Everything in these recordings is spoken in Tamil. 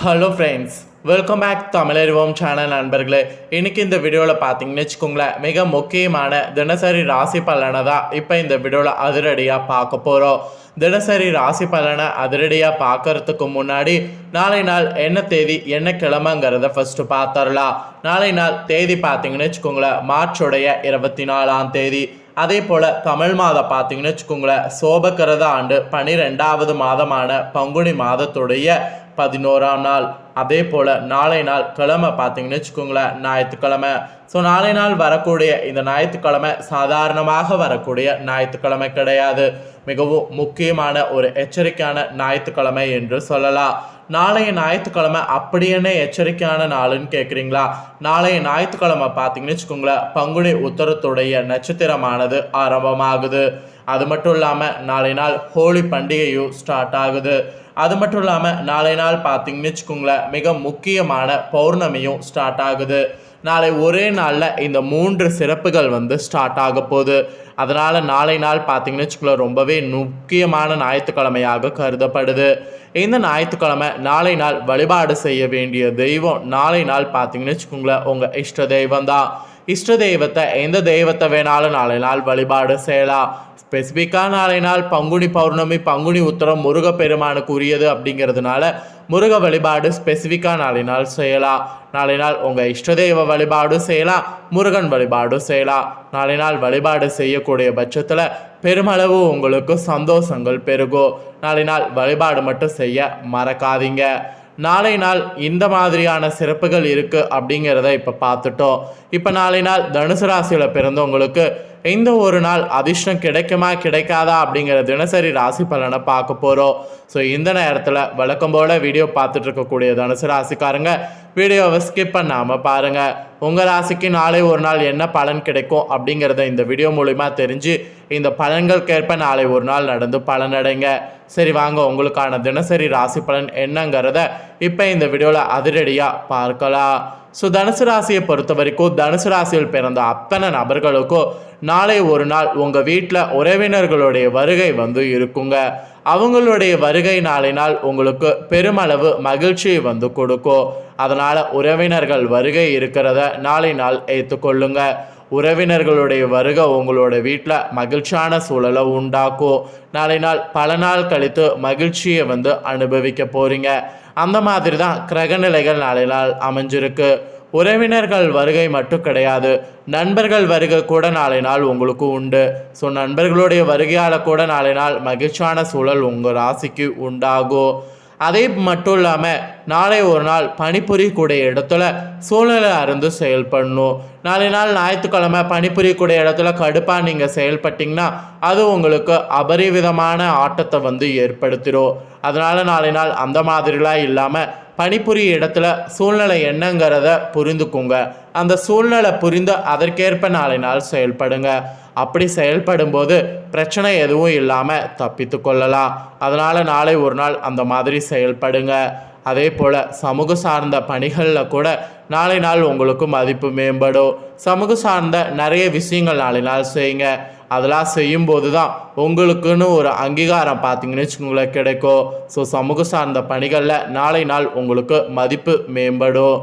Hello friends welcome back தமிழறிவோம் channel நண்பர்களே. இன்றைக்கி இந்த வீடியோவில் பார்த்தீங்கன்னு வச்சுக்கோங்களேன் மிக முக்கியமான தினசரி ராசி பலனை தான் இப்போ இந்த வீடியோவில் அதிரடியாக பார்க்க போகிறோம் தினசரி ராசி பலனை அதிரடியாக பார்க்கறதுக்கு முன்னாடி நாளை நாள் என்ன தேதி என்ன கிழமைங்கிறத ஃபஸ்ட்டு பார்த்துடலாம். நாளை நாள் தேதி பார்த்தீங்கன்னு வச்சுக்கோங்களேன் மார்ச்சுடைய இருபத்தி நாலாம் தேதி. அதே போல் தமிழ் மாதம் பார்த்தீங்கன்னு வச்சுக்கோங்களேன் சோபக்கிறத ஆண்டு பனிரெண்டாவது மாதமான பங்குனி மாதத்துடைய பதினோராம் நாள். அதே போல் நாளை நாள் கிழமை பார்த்தீங்கன்னு வச்சுக்கோங்களேன் ஞாயிற்றுக்கிழமை. ஸோ நாளை நாள் வரக்கூடிய இந்த ஞாயிற்றுக்கிழமை சாதாரணமாக வரக்கூடிய ஞாயிற்றுக்கிழமை கிடையாது. மிகவும் முக்கியமான ஒரு எச்சரிக்கையான ஞாயிற்றுக்கிழமை என்று சொல்லலாம். நாளைய ஞாயிற்றுக்கிழமை அப்படி என்ன எச்சரிக்கையான நாளுன்னு கேட்குறீங்களா? நாளைய ஞாயிற்றுக்கிழமை பார்த்தீங்கன்னு வச்சுக்கோங்களேன் பங்குனி உத்தரத்துடைய நட்சத்திரமானது ஆரம்பமாகுது. அது மட்டும் இல்லாமல் நாளை நாள் ஹோலி பண்டிகையும் ஸ்டார்ட் ஆகுது. அது மட்டும் இல்லாமல் நாளை நாள் பார்த்தீங்கன்னு வச்சுக்கோங்களேன் மிக முக்கியமான பௌர்ணமியும் ஸ்டார்ட் ஆகுது. நாளை ஒரே நாளில் இந்த மூன்று சிறப்புகள் வந்து ஸ்டார்ட் ஆக போகுது. அதனால் நாளை நாள் பார்த்தீங்கன்னு வச்சுக்கோங்களேன் ரொம்பவே முக்கியமான ஞாயிற்றுக்கிழமையாக கருதப்படுது. இந்த ஞாயிற்றுக்கிழமை நாளை நாள் வழிபாடு செய்ய வேண்டிய தெய்வம் நாளை நாள் பார்த்தீங்கன்னு வச்சுக்கோங்களேன் உங்கள் இஷ்ட தெய்வம் தான் இஷ்ட தெய்வத்தை எந்த தெய்வத்தை வேணாலும் நாளை நாள் வழிபாடு செய்யலாம். ஸ்பெசிஃபிக்காக நாளை நாள் பங்குனி பௌர்ணமி பங்குனி உத்தரம் முருகப்பெருமானுக்கு உரியது அப்படிங்கிறதுனால முருக வழிபாடு ஸ்பெசிஃபிக்காக நாளை நாள் செய்யலாம். நாளை நாள் உங்கள் இஷ்ட தெய்வ வழிபாடும் செய்யலாம் முருகன் வழிபாடும் செய்யலாம். நாளை நாள் வழிபாடு செய்யக்கூடிய பட்சத்தில் பெருமளவு உங்களுக்கு சந்தோஷங்கள் பெருகும். நாளை நாள் வழிபாடு மட்டும் செய்ய மறக்காதீங்க. நாளை நாள் இந்த மாதிரியான சிறப்புகள் இருக்குது அப்படிங்கிறத இப்போ பார்த்துட்டோம். இப்போ நாளை நாள் தனுசு ராசியில் பிறந்தவங்களுக்கு இந்த ஒரு நாள் அதிர்ஷ்டம் கிடைக்குமா கிடைக்காதா அப்படிங்கிற தினசரி ராசி பலனை பார்க்க போகிறோம் ஸோ இந்த நேரத்தில் வழக்கம் போல் வீடியோ பார்த்துட்டு இருக்கக்கூடிய தனுசு ராசிக்காரங்க வீடியோவை ஸ்கிப் பண்ணாமல் பாருங்கள் உங்கள் ராசிக்கு நாளை ஒரு நாள் என்ன பலன் கிடைக்கும் அப்படிங்கிறத இந்த வீடியோ மூலிமா தெரிஞ்சு இந்த பலன்களுக்கேற்ப நாளை ஒரு நாள் நடந்து பலனடைங்க. சரி வாங்க உங்களுக்கான தினசரி ராசி பலன் என்னங்கிறத இப்போ இந்த வீடியோவில் அதிரடியாக பார்க்கலாம். ஸோ தனுசு ராசியை பொறுத்த வரைக்கும் தனுசு ராசியில் பிறந்த அத்தனை நபர்களுக்கும் நாளை ஒரு நாள் உங்கள் வீட்டில் உறவினர்களுடைய வருகை வந்து இருக்குங்க. அவங்களுடைய வருகை நாளை நாள் உங்களுக்கு பெருமளவு மகிழ்ச்சியை வந்து கொடுக்கும். அதனால் உறவினர்கள் வருகை இருக்கிறத நாளை நாள் ஏற்றுக்கொள்ளுங்க உறவினர்களுடைய வருகை உங்களோட வீட்டில் மகிழ்ச்சியான சூழலை உண்டாக்கும். நாளை நாள் பல நாள் கழித்து மகிழ்ச்சியை வந்து அனுபவிக்க போகிறீங்க அந்த மாதிரி தான் கிரகநிலைகள் நாளை நாள் அமைஞ்சிருக்கு. உறவினர்கள் வருகை மட்டும் கிடையாது. நண்பர்கள் வருகை கூட நாளை நாள் உங்களுக்கு உண்டு. ஸோ நண்பர்களுடைய வருகையால் கூட நாளை நாள் மகிழ்ச்சியான சூழல் உங்கள் ராசிக்கு உண்டாகும். அதே மட்டும் இல்லாமல் நாளை ஒரு நாள் பணிபுரியக்கூடிய இடத்துல சூழ்நிலை அறிந்து செயல்படணும். நாளை நாள் ஞாயிற்றுக்கிழமை பணிபுரியக்கூடிய இடத்துல கடுப்பாக நீங்கள் செயல்பட்டிங்கன்னா அது உங்களுக்கு அபரிவிதமான ஆட்டத்தை வந்து ஏற்படுத்திடும் அதனால் நாளை நாள் அந்த மாதிரிலாம் இல்லாமல் பணிபுரிய இடத்துல சூழ்நிலை என்னங்கிறத புரிந்துக்குங்க. அந்த சூழ்நிலை புரிந்து அதற்கேற்ப நாளை நாள் செயல்படுங்க. அப்படி செயல்படும்போது பிரச்சனை எதுவும் இல்லாமல் தப்பித்து கொள்ளலாம். அதனால் நாளை ஒரு நாள் அந்த மாதிரி செயல்படுங்க. அதே போல் சமூக சார்ந்த பணிகளில் கூட நாளை நாள் உங்களுக்கு மதிப்பு மேம்படும். சமூக சார்ந்த நிறைய விஷயங்கள் நாளை நாள் செய்யுங்க. அதெல்லாம் செய்யும்போது தான் உங்களுக்குன்னு ஒரு அங்கீகாரம் பார்த்தீங்கன்னு வச்சுக்கோங்களேன் கிடைக்கும். ஸோ சமூக சார்ந்த பணிகளில் நாளை நாள் உங்களுக்கு மதிப்பு மேம்படும்.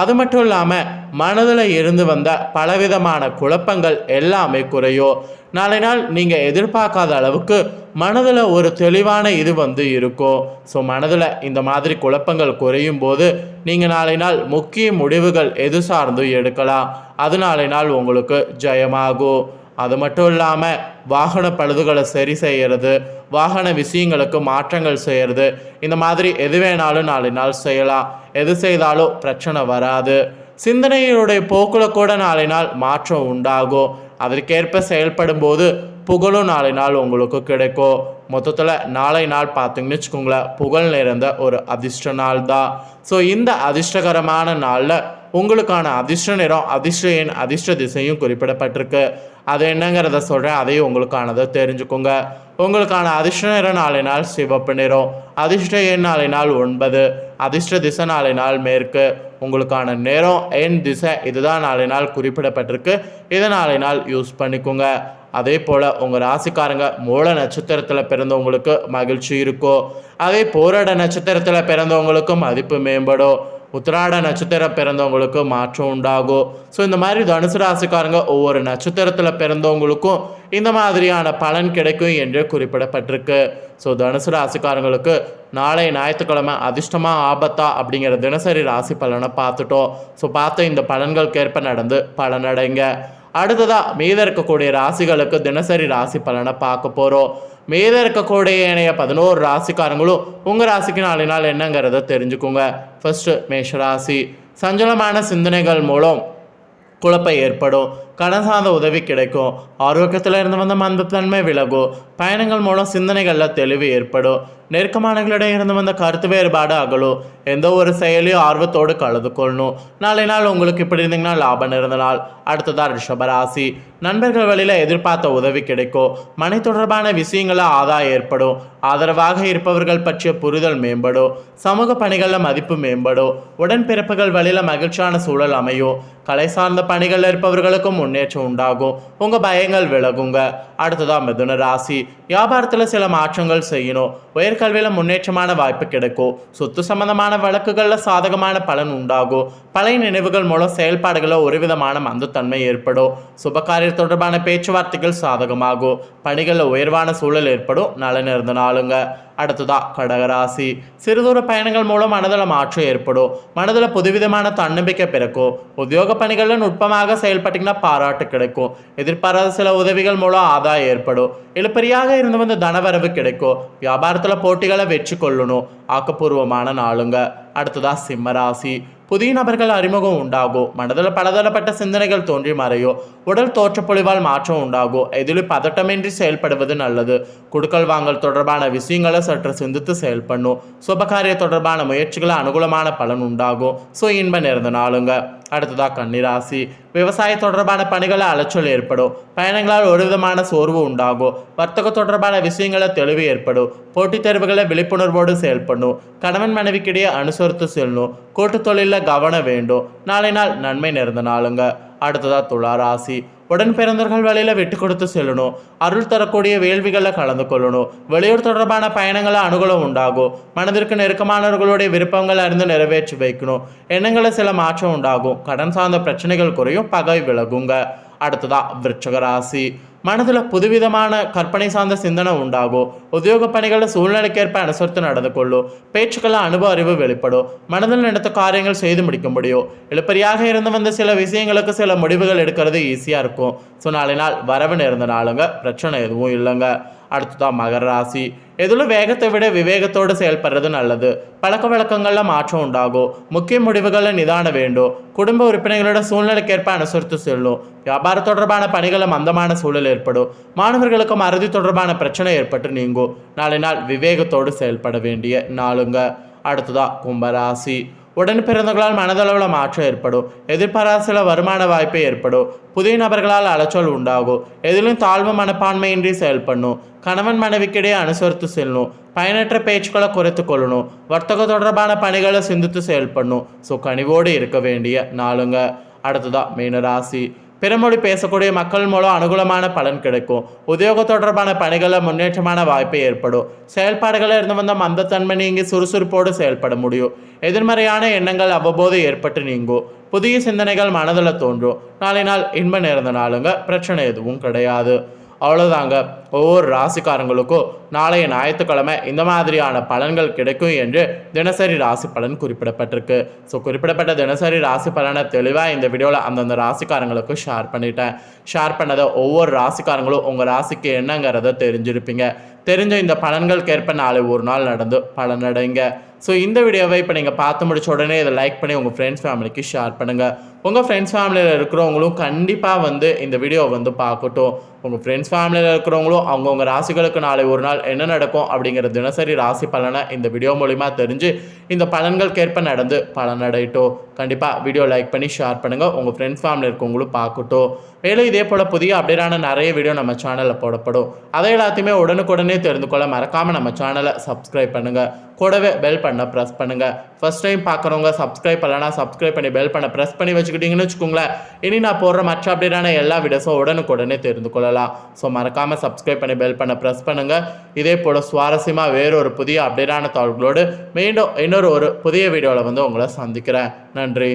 அது மட்டும் இல்லாமல் மனதில் இருந்து வந்த பலவிதமான குழப்பங்கள் எல்லாமே குறையும் நாளை நாள் நீங்கள் எதிர்பார்க்காத அளவுக்கு மனதில் ஒரு தெளிவான இது வந்து இருக்கும் ஸோ மனதில் இந்த மாதிரி குழப்பங்கள் குறையும் போது நீங்கள் நாளை நாள் முக்கிய முடிவுகள் எது சார்ந்து எடுக்கலாம். அது நாளை நாள் உங்களுக்கு ஜெயமாகும். அது மட்டும் இல்லாமல் வாகன பழுதுகளை சரி செய்கிறது வாகன விஷயங்களுக்கு மாற்றங்கள் செய்கிறது இந்த மாதிரி எது வேணாலும் நாளை நாள் செய்யலாம். எது செய்தாலும் பிரச்சனை வராது. சிந்தனையினுடைய போக்கில் கூட நாளை நாள் மாற்றம் உண்டாகும். அதற்கேற்ப செயல்படும் போது புகழும் நாளை நாள் உங்களுக்கு கிடைக்கும். மொத்தத்தில் நாளை நாள் பார்த்தீங்கன்னு வச்சுக்கோங்களேன் புகழ் நிறைந்த ஒரு அதிர்ஷ்ட நாள் தான் ஸோ இந்த அதிர்ஷ்டகரமான நாளில் உங்களுக்கான அதிர்ஷ்ட நிறம் அதிர்ஷ்ட எண் அதிர்ஷ்ட திசையும் குறிப்பிடப்பட்டிருக்கு. அது என்னங்கிறத சொல்கிறேன் அதையும் உங்களுக்கானதை தெரிஞ்சுக்கோங்க. உங்களுக்கான அதிர்ஷ்ட நிறம் நாளை நாள் சிவப்பு நிறம் அதிர்ஷ்ட எண் நாளை நாள் ஒன்பது அதிர்ஷ்ட திசை நாளை நாள் மேற்கு. உங்களுக்கான நேரம் எண் திசை இதுதான் நாளை நாள் குறிப்பிடப்பட்டிருக்கு. இதை நாளை நாள் யூஸ் பண்ணிக்கோங்க. அதே போல் உங்கள் ராசிக்காரங்க மூல நட்சத்திரத்தில் பிறந்தவங்களுக்கு மகிழ்ச்சி இருக்கும். அதே போராட நட்சத்திரத்தில் பிறந்தவங்களுக்கும் மதிப்பு மேம்படும். உத்திராட நட்சத்திரம் பிறந்தவங்களுக்கு மாற்றம் உண்டாகும் ஸோ இந்த மாதிரி தனுசு ராசிக்காரங்க ஒவ்வொரு நட்சத்திரத்தில் பிறந்தவங்களுக்கும் இந்த மாதிரியான பலன் கிடைக்கும் என்று குறிப்பிடப்பட்டிருக்கு. ஸோ தனுசு ராசிக்காரங்களுக்கு நாளை ஞாயிற்றுக்கிழமை அதிர்ஷ்டமா ஆபத்தா அப்படிங்கிற தினசரி ராசி பலனை பார்த்துட்டோம். ஸோ பார்த்து இந்த பலன்களுக்கேற்ப நடந்து பலனடைங்க. அடுத்ததாக மீத இருக்கக்கூடிய ராசிகளுக்கு தினசரி ராசி பலனை பார்க்க போகிறோம் மீதம் இருக்கக்கூடிய இணைய பதினோரு ராசிக்காரங்களும் உங்கள் ராசிக்கு நாலு நாள் என்னங்கிறத தெரிஞ்சுக்கோங்க. ஃபர்ஸ்ட் மேஷ ராசி சஞ்சலமான சிந்தனைகள் மூலம் குழப்பம் ஏற்படும். கடன் சார்ந்த உதவி கிடைக்கும். ஆரோக்கியத்தில் இருந்து வந்த மந்தத்தன்மை விலகும். பயணங்கள் மூலம் சிந்தனைகளில் தெளிவு ஏற்படும். நெருக்கமானங்களிடம் இருந்து வந்த கருத்து வேறுபாடு அகலும். எந்த ஒரு செயலையும் ஆர்வத்தோடு கலந்து கொள்ளணும். நாளை நாள் உங்களுக்கு இப்படி இருந்தீங்கன்னா லாபம் இருந்த நாள். அடுத்ததாக ரிஷபராசி நண்பர்கள் வழியில் எதிர்பார்த்த உதவி கிடைக்கும். மனை தொடர்பான விஷயங்கள ஆதாயம் ஏற்படும். ஆதரவாக இருப்பவர்கள் பற்றிய புரிதல் மேம்படும். சமூக பணிகளில் மதிப்பு மேம்படும். உடன்பிறப்புகள் வழியில் மகிழ்ச்சியான சூழல் அமையும். கலை சார்ந்த பணிகளில் இருப்பவர்களுக்கும் முன்னேற்றம் உண்டாகும். உங்கள் பயங்கள் விலகுங்க. அடுத்ததாக மிதுன ராசி. வியாபாரத்தில் சில மாற்றங்கள் செய்யணும். உயர்கல்வியில் முன்னேற்றமான வாய்ப்பு கிடைக்கும். சொத்து சம்பந்தமான வழக்குகளில் சாதகமான பலன் உண்டாகும். பழைய நினைவுகள் மூலம் செயல்பாடுகளில் ஒரு விதமான மந்தத்தன்மை ஏற்படும். சுபகாரிய தொடர்பான பேச்சுவார்த்தைகள் சாதகமாகும். பணிகளில் உயர்வான சூழல் ஏற்படும். நலன் இருந்த நாளுங்க. அடுத்ததா கடகராசி சிறுதூர பயணங்கள் மூலம் மனதில் மாற்றம் ஏற்படும். மனதில் புதுவிதமான தன்னம்பிக்கை பிறக்கும். உத்தியோக பணிகளில் நுட்பமாக செயல்பட்டிங்கன்னா பாராட்டு கிடைக்கும். எதிர்பாராத சில உதவிகள் மூலம் ஆதாயம் ஏற்படும். இழுப்பறியாக இருந்து வந்து தனவரவு கிடைக்கும். வியாபாரத்தில் போட்டிகளை வெற்றி கொள்ளணும் ஆக்கப்பூர்வமான நாளுங்க. அடுத்ததா சிம்மராசி. புதிய நபர்கள் அறிமுகம் உண்டாகும். மனதில் பலதரப்பட்ட சிந்தனைகள் தோன்றி மறையும். உடல் தோற்றப்பொழிவால் மாற்றம் உண்டாகும். எதிலும் பதட்டமின்றி செயல்படுவது நல்லது. குடுக்கல் வாங்கல் தொடர்பான விஷயங்களை சற்று சிந்தித்து செயல்படணும். சுபகாரிய தொடர்பான முயற்சிகளை அனுகூலமான பலன் உண்டாகும். ஸோ இன்ப நேர்ந்த நாளுங்க. அடுத்ததாக கன்னிராசி. விவசாய தொடர்பான பணிகளை அலைச்சல் ஏற்படும். பயணங்களால் ஒரு விதமான சோர்வு உண்டாகும். வர்த்தக தொடர்பான விஷயங்களை தெளிவு ஏற்படும். போட்டித் தேர்வுகளை விழிப்புணர்வோடு செயல்படணும். கணவன் மனைவிக்கிடையே அனுசரித்து செல்லணும். கூட்டுத் தொழிலில் கவனம் வேண்டும். நாளை நாள் நன்மை நிறைந்த நாளுங்க. அடுத்ததாக துளாராசி. உடன் பிறந்தவர்கள் வழியில் விட்டு கொடுத்து செல்லணும். அருள் தரக்கூடிய வேள்விகளில் கலந்து கொள்ளணும். வெளியூர் தொடர்பான பயணங்களை அனுகூலம் உண்டாகும். மனதிற்கு நெருக்கமானவர்களுடைய விருப்பங்களை அறிந்து நிறைவேற்றி வைக்கணும். எண்ணங்களில் சில மாற்றம் உண்டாகும். கடன் சார்ந்த பிரச்சனைகள் குறையும். பகை விலகுங்க. அடுத்ததா விருச்சக ராசி மனதில் புதுவிதமான கற்பனை சார்ந்த சிந்தனை உண்டாகும். உத்தியோக பணிகளில் சூழ்நிலைக்கேற்ப அனுசரித்து நடந்து கொள்ளும். பேச்சுக்களில் அனுபவ அறிவு வெளிப்படும். மனதில் நினைத்த காரியங்கள் செய்து முடிக்க முடியும். இழுப்பறியாக இருந்து வந்த சில விஷயங்களுக்கு சில முடிவுகள் எடுக்கிறது ஈஸியாக இருக்கும். ஸோ நாளை நாள் வரவு நேர்ந்த நாளுங்க. பிரச்சனை எதுவும் இல்லைங்க. அடுத்ததான் மகர ராசி. எதிலும் வேகத்தை விட விவேகத்தோடு செயல்படுறது நல்லது பழக்க வழக்கங்களில் மாற்றம் உண்டாகும் முக்கிய முடிவுகளில் நிதானம் வேண்டும் குடும்ப உறுப்பினர்களோட சூழ்நிலைக்கேற்ப அனுசரித்து செல்லும் வியாபார தொடர்பான பணிகளை மந்தமான சூழல் ஏற்படும் மாணவர்களுக்கு மறதி தொடர்பான பிரச்சனை ஏற்பட்டு நீங்கும் நாளை நாள் விவேகத்தோடு செயல்பட வேண்டிய நாளுங்க அடுத்ததா கும்பராசி உடன் பிறந்தவர்களால் மனதளவில் மாற்றம் ஏற்படும் எதிர்பாராத சில வருமான வாய்ப்பு ஏற்படும் புதிய நபர்களால் அலைச்சல் உண்டாகும் எதிலும் தாழ்வு மனப்பான்மையின்றி செயல்படணும் கணவன் மனைவிக்கிடையே அனுசரித்து செல்லணும் பயனற்ற பேச்சுக்களை குறைத்து கொள்ளணும் வர்த்தக தொடர்பான பணிகளை சிந்தித்து செயல்படணும். ஸோ கனிவோடு இருக்க வேண்டிய நாளுங்க. அடுத்ததாக மீனராசி. பிறமொழி பேசக்கூடிய மக்கள் மூலம் அனுகூலமான பலன் கிடைக்கும். உத்தியோக தொடர்பான பணிகளில் முன்னேற்றமான வாய்ப்பு ஏற்படும். செயல்பாடுகளில் இருந்து வந்த மந்தத்தன்மை நீங்கி சுறுசுறுப்போடு செயல்பட முடியும். எதிர்மறையான எண்ணங்கள் அவ்வப்போது ஏற்பட்டு நீங்கும். புதிய சிந்தனைகள் மனதில் தோன்றும். நாளை நாள் இன்ப நேர்ந்த நாளுங்க. பிரச்சனை எதுவும் கிடையாது. அவ்வளோதாங்க ஒவ்வொரு ராசிக்காரங்களுக்கும் நாளைய ஞாயிற்றுக்கிழமை இந்த மாதிரியான பலன்கள் கிடைக்கும் என்று தினசரி ராசி பலன் குறிப்பிடப்பட்டிருக்கு. ஸோ குறிப்பிடப்பட்ட தினசரி ராசி பலனை தெளிவாக இந்த வீடியோவில் அந்தந்த ராசிக்காரங்களுக்கு ஷேர் பண்ணிட்டேன். ஷேர் பண்ணதை ஒவ்வொரு ராசிக்காரங்களும் உங்கள் ராசிக்கு என்னங்கிறத தெரிஞ்சிருப்பீங்க. தெரிஞ்ச இந்த பலன்களுக்கேற்ப நாளை ஒரு நாள் நடந்து பலனடைங்க. ஸோ இந்த வீடியோவை இப்போ நீங்கள் பார்த்து முடிச்ச உடனே இதை லைக் பண்ணி உங்கள் ஃப்ரெண்ட்ஸ் ஃபேமிலிக்கு ஷேர் பண்ணுங்கள் உங்கள் ஃப்ரெண்ட்ஸ் ஃபேமிலியில் இருக்கிறவங்களும் கண்டிப்பாக வந்து இந்த வீடியோவை வந்து பார்க்கட்டும். உங்கள் ஃப்ரெண்ட்ஸ் ஃபேமிலியில் இருக்கிறவங்களும் அவங்கவுங்க ராசிகளுக்கு நாளை ஒரு நாள் என்ன நடக்கும் அப்படிங்கிற தினசரி ராசி பலனை இந்த வீடியோ மூலிமா தெரிஞ்சு இந்த பலன்களுக்கேற்ப நடந்து பலனடையட்டும். கண்டிப்பாக வீடியோ லைக் பண்ணி ஷேர் பண்ணுங்கள் உங்கள் ஃப்ரெண்ட்ஸ் ஃபேமிலி இருக்கவங்களும் பார்க்கட்டும். மேலும் இதே போல் புதிய அப்டேட்டான நிறைய வீடியோ நம்ம சேனலில் போடப்படும். அதை எல்லாத்தையுமே உடனுக்குடனே தெரிந்து கொள்ள மறக்காமல் நம்ம சேனலை சப்ஸ்கிரைப் பண்ணுங்கள் கூடவே பெல் பண்ண ப்ரெஸ் பண்ணுங்கள் ஃபஸ்ட் டைம் பார்க்குறவங்க சப்ஸ்கிரைப் பண்ணலன்னா சப்ஸ்கிரைப் பண்ணி பெல் பண்ண ப்ரெஸ் பண்ணி வச்சு வச்சுக்கிட்டீங்கன்னு வச்சுக்கோங்களேன். இனி நான் போடுற மற்ற அப்டேட்டான எல்லா வீடியோஸும் உடனுக்குடனே தெரிந்து கொள்ளலாம். ஸோ மறக்காமல் சப்ஸ்கிரைப் பண்ணி பெல் பண்ண ப்ரெஸ் பண்ணுங்கள் இதே போல் சுவாரஸ்யமாக வேறொரு புதிய அப்டேட்டான தகவல்களோடு மீண்டும் இன்னொரு ஒரு புதிய வீடியோவில் வந்து உங்களை சந்திக்கிறேன். நன்றி.